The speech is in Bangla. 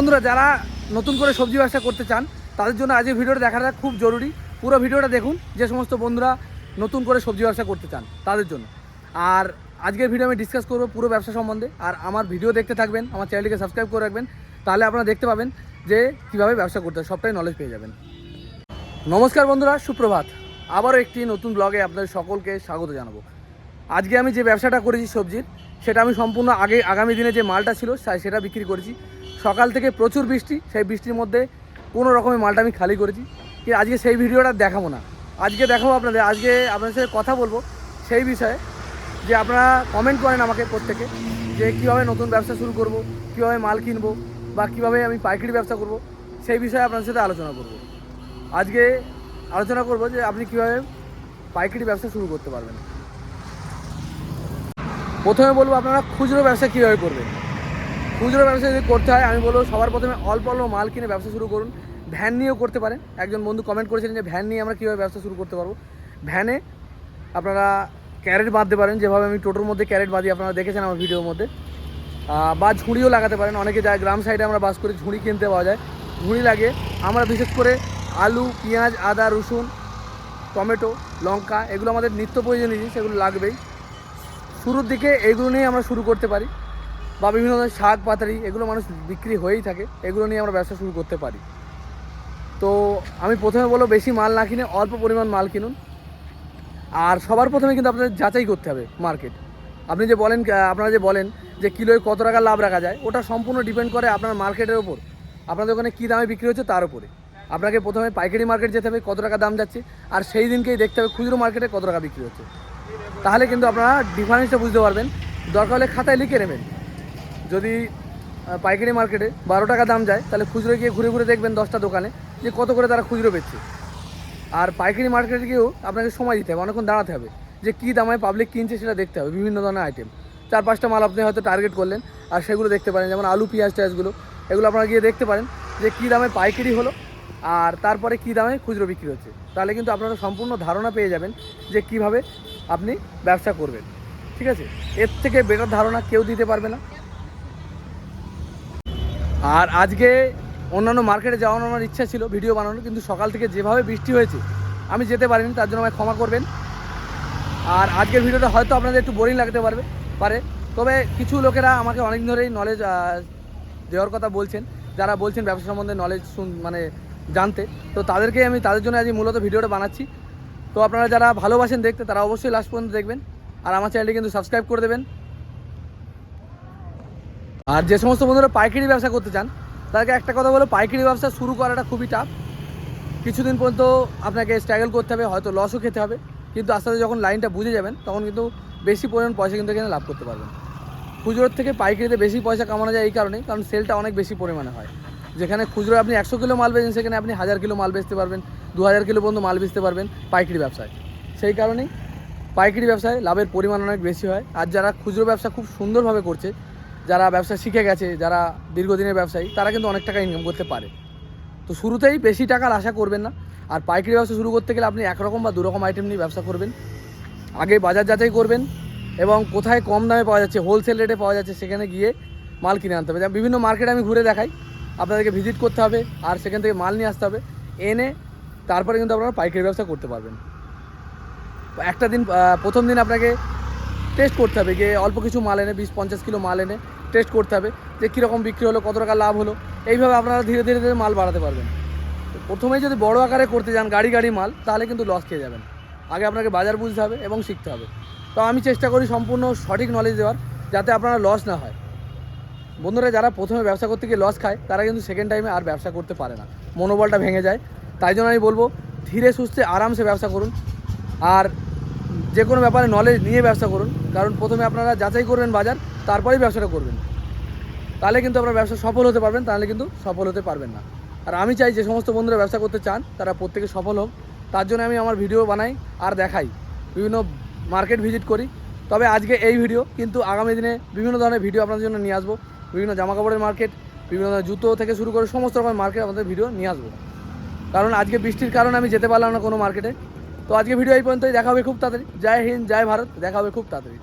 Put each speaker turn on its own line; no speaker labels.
বন্ধুরা, যারা নতুন করে সবজি ব্যবসা করতে চান, তাদের জন্য আজকের ভিডিওটা দেখাটা খুব জরুরি। পুরো ভিডিওটা দেখুন, যে সমস্ত বন্ধুরা নতুন করে সবজি ব্যবসা করতে চান, তাদের জন্য। আর আজকের ভিডিও আমি ডিসকাস করব পুরো ব্যবসা সম্বন্ধে। আর আমার ভিডিও দেখতে থাকবেন, আমার চ্যানেলটিকে সাবস্ক্রাইব করে রাখবেন, তাহলে আপনারা দেখতে পাবেন যে কীভাবে ব্যবসা করতে হয়, সবটাই নলেজ পেয়ে যাবেন। নমস্কার বন্ধুরা, সুপ্রভাত। আবারও একটি নতুন ব্লগে আপনাদের সকলকে স্বাগত জানাব। আজকে আমি যে ব্যবসাটা করেছি সবজির, সেটা আমি সম্পূর্ণ আগে, আগামী দিনে যে মালটা ছিল সেটা বিক্রি করেছি। সকাল থেকে প্রচুর বৃষ্টি, সেই বৃষ্টির মধ্যে কোনো রকমের মালটা আমি খালি করেছি। কি আজকে সেই ভিডিওটা দেখাবো না। আজকে দেখাবো আপনাদের, আজকে আপনাদের সাথে কথা বলব সেই বিষয়ে যে আপনারা কমেন্ট করেন আমাকে প্রত্যেকে যে কীভাবে নতুন ব্যবসা শুরু করব, কীভাবে মাল কিনবো বা কীভাবে আমি পাইকারি ব্যবসা করব, সেই বিষয়ে আপনাদের সাথে আলোচনা করব। আজকে আলোচনা করব যে আপনি কীভাবে পাইকারি ব্যবসা শুরু করতে পারবেন। প্রথমে বলব আপনারা খুচরো ব্যবসা কীভাবে করবেন? খুচরো ব্যবসা যদি করতে হয়, আমি বলব সবার প্রথমে অল্প অল্প মাল কিনে ব্যবসা শুরু করুন। ভ্যান নিয়েও করতে পারেন। একজন বন্ধু কমেন্ট করেছিলেন যে, ভ্যান নিয়ে আমরা কীভাবে ব্যবসা শুরু করতে পারব? ভ্যানে আপনারা ক্যারেট বাঁধতে পারেন। যেভাবে আমি টোটোর মধ্যে ক্যারেট বাঁধি, আপনারা দেখেছেন আমার ভিডিওর মধ্যে। বা ঝুড়িও লাগাতে পারেন। অনেকে যায় গ্রাম সাইডে আমরা বাস করে ঝুড়ি কিনতে পাওয়া যায়। ঝুড়ি লাগে। আমরা বিশেষ করে আলু, পেঁয়াজ, আদা, রসুন, টমেটো, লঙ্কা, এগুলো আমাদের নিত্য প্রয়োজনীয় জিনিস, এগুলো লাগবেই। শুরুর দিকে এগুলো নিয়ে আমরা শুরু করতে পারি। বা বিভিন্ন ধরনের শাক পাতারি, এগুলো মানুষ বিক্রি হয়েই থাকে। এগুলো নিয়ে আমরা ব্যবসা শুরু করতে পারি। তো আমি প্রথমে বলব, বেশি মাল না কিনে অল্প পরিমাণ মাল কিনুন। আর সবার প্রথমে কিন্তু আপনাদের যাচাই করতে হবে মার্কেট। আপনি যে বলেন আপনারা যে বলেন যে কিলোয় কত টাকা লাভ রাখা যায়, ওটা সম্পূর্ণ ডিপেন্ড করে আপনার মার্কেটের ওপর। আপনাদের ওখানে কী দামে বিক্রি হচ্ছে তার উপরে। আপনাকে প্রথমে পাইকারি মার্কেট যেতে হবে, কত টাকা দাম যাচ্ছে, আর সেই দিনকেই দেখতে হবে খুচরো মার্কেটে কত টাকা বিক্রি হচ্ছে। তাহলে কিন্তু আপনারা ডিফারেন্সটা বুঝতে পারবেন। দরকার হলে খাতায় লিখে নেবেন। যদি পাইকারি মার্কেটে বারো টাকা দাম যায়, তাহলে খুচরো গিয়ে ঘুরে ঘুরে দেখবেন দশটা দোকানে যে কত করে তারা খুচরো বেচছে। আর পাইকারি মার্কেটে গিয়েও আপনাকে সময় দিতে হবে, অনেকক্ষণ দাঁড়াতে হবে, যে কী দামে পাবলিক কিনছে সেটা দেখতে হবে, বিভিন্ন ধরনের আইটেম চার পাঁচটা মাল আপনি হয়তো টার্গেট করলেন, আর সেগুলো দেখতে পারেন, যেমন আলু, পেঁয়াজ টেয়াজগুলো এগুলো আপনারা গিয়ে দেখতে পারেন, যে কী দামে পাইকারি হলো, আর তারপরে কী দামে খুচরো বিক্রি হচ্ছে। তাহলে কিন্তু আপনারা সম্পূর্ণ ধারণা পেয়ে যাবেন, যে কীভাবে আপনি ব্যবসা করবেন। ঠিক আছে? এর থেকে বেটার ধারণা কেউ দিতে পারবে না। আর আজকে অন্যান্য মার্কেটে যাওয়ার আমার ইচ্ছা ছিল, ভিডিও বানানোর, কিন্তু সকাল থেকে যেভাবে বৃষ্টি হয়েছে, আমি যেতে পারিনি, তার জন্য আমায় ক্ষমা করবেন। আর আজকের ভিডিওটা হয়তো আপনাদের একটু বোরিং লাগতে পারবে, পারে। তবে কিছু লোকেরা আমাকে অনেক ধরেই নলেজ দেওয়ার কথা বলছেন, যারা বলছেন ব্যবসা সম্বন্ধে নলেজ শুন মানে জানতে। তো তাদেরকে আমি, তাদের জন্য আজ মূলত ভিডিওটা বানাচ্ছি। তো আপনারা যারা ভালোবাসেন দেখতে, তারা অবশ্যই লাস্ট পর্যন্ত দেখবেন। আর আমার চ্যানেলটি কিন্তু সাবস্ক্রাইব করে দেবেন। আর যে সমস্ত বন্ধুরা পাইকারি ব্যবসা করতে চান, তাদেরকে একটা কথা বলো, পাইকারি ব্যবসা শুরু করাটা খুবই টাফ কিছুদিন পর্যন্ত আপনাকে স্ট্রাগল করতে হবে, হয়তো লসও খেতে হবে, কিন্তু আস্তে আস্তে যখন লাইনটা বুঝে যাবেন, তখন কিন্তু বেশি পরিমাণ পয়সা কিন্তু এখানে লাভ করতে পারবেন। খুচরোর থেকে পাইকারিতে বেশি পয়সা কামানো যায় এই কারণেই, কারণ সেলটা অনেক বেশি পরিমাণে হয়। যেখানে খুচরো আপনি একশো কিলো মাল বেচেন, সেখানে আপনি হাজার কিলো মাল বেচতে পারবেন, দু হাজার কিলো পর্যন্ত মাল বেচতে পারবেন পাইকারি ব্যবসায়। সেই কারণেই পাইকারি ব্যবসায় লাভের পরিমাণ অনেক বেশি হয়। আর যারা খুচরো ব্যবসা খুব সুন্দরভাবে করছে যারা ব্যবসা শিখে গেছে, যারা দীর্ঘদিনের ব্যবসায়ী, তারা কিন্তু অনেক টাকা ইনকাম করতে পারে। তো শুরুতেই বেশি টাকার আশা করবেন না। আর পাইকারি ব্যবসা শুরু করতে গেলে আপনি একরকম বা দুরকম আইটেম নিয়ে ব্যবসা করবেন। আগে বাজার যাচাই করবেন এবং কোথায় কম দামে পাওয়া যাচ্ছে হোলসেল রেটে পাওয়া যাচ্ছে, সেখানে গিয়ে মাল কিনে আনতে হবে। বিভিন্ন মার্কেটে আমি ঘুরে দেখাই। আপনাদেরকে ভিজিট করতে হবে আর সেখান থেকে মাল নিয়ে আসতে হবে। এনে তারপরে কিন্তু আপনারা পাইকারি ব্যবসা করতে পারবেন। একটা দিন প্রথম দিন আপনাকে টেস্ট করতে হবে যে অল্প কিছু মাল এনে, বিশ পঞ্চাশ কিলো মাল এনে টেস্ট করতে হবে যে কীরকম বিক্রি হলো, কত টাকা লাভ হলো। এইভাবে আপনারা ধীরে ধীরে ধীরে মাল বাড়াতে পারবেন। তো প্রথমেই যদি বড় আকারে করতে যান গাড়ি গাড়ি মাল, তাহলে কিন্তু লস খেয়ে যাবেন। আগে আপনাকে বাজার বুঝতে হবে এবং শিখতে হবে। তো আমি চেষ্টা করি সম্পূর্ণ সঠিক নলেজ দেওয়ার, যাতে আপনারা লস না হয়। বন্ধুরা, যারা প্রথমে ব্যবসা করতে গিয়ে লস খায়, তারা কিন্তু সেকেন্ড টাইমে আর ব্যবসা করতে পারে না। মনোবলটা ভেঙে যায়। তাই জন্য আমি বলব, ধীরে সুস্থে আরামসে ব্যবসা করুন। আর যে কোনো ব্যাপারে নলেজ নিয়ে ব্যবসা করুন। কারণ প্রথমে আপনারা যাচাই করবেন বাজার, তারপরেই ব্যবসাটা করবেন। তাহলে কিন্তু আপনার ব্যবসা সফল হতে পারবেন, তাহলে কিন্তু সফল হতে পারবেন না। আর আমি চাই যে সমস্ত বন্ধুরা ব্যবসা করতে চান, তারা প্রত্যেকে সফল হোক। তার জন্য আমি আমার ভিডিও বানাই আর দেখাই। বিভিন্ন মার্কেট ভিজিট করি। তবে আজকে এই ভিডিও, কিন্তু আগামী দিনে বিভিন্ন ধরনের ভিডিও আপনাদের জন্য নিয়ে আসব। বিভিন্ন জামা কাপড়ের মার্কেট বিভিন্ন ধরনের জুতো থেকে শুরু করে সমস্ত রকমের মার্কেট আমাদের ভিডিও নিয়ে আসব। কারণ আজকে বৃষ্টির কারণে আমি যেতে পারলাম না কোনো মার্কেটে তো আজকে ভিডিও এই পর্যন্তই, দেখা হবে খুব তাড়াতাড়ি। জয় হিন্দ, জয় ভারত, দেখা হবে খুব তাড়াতাড়ি।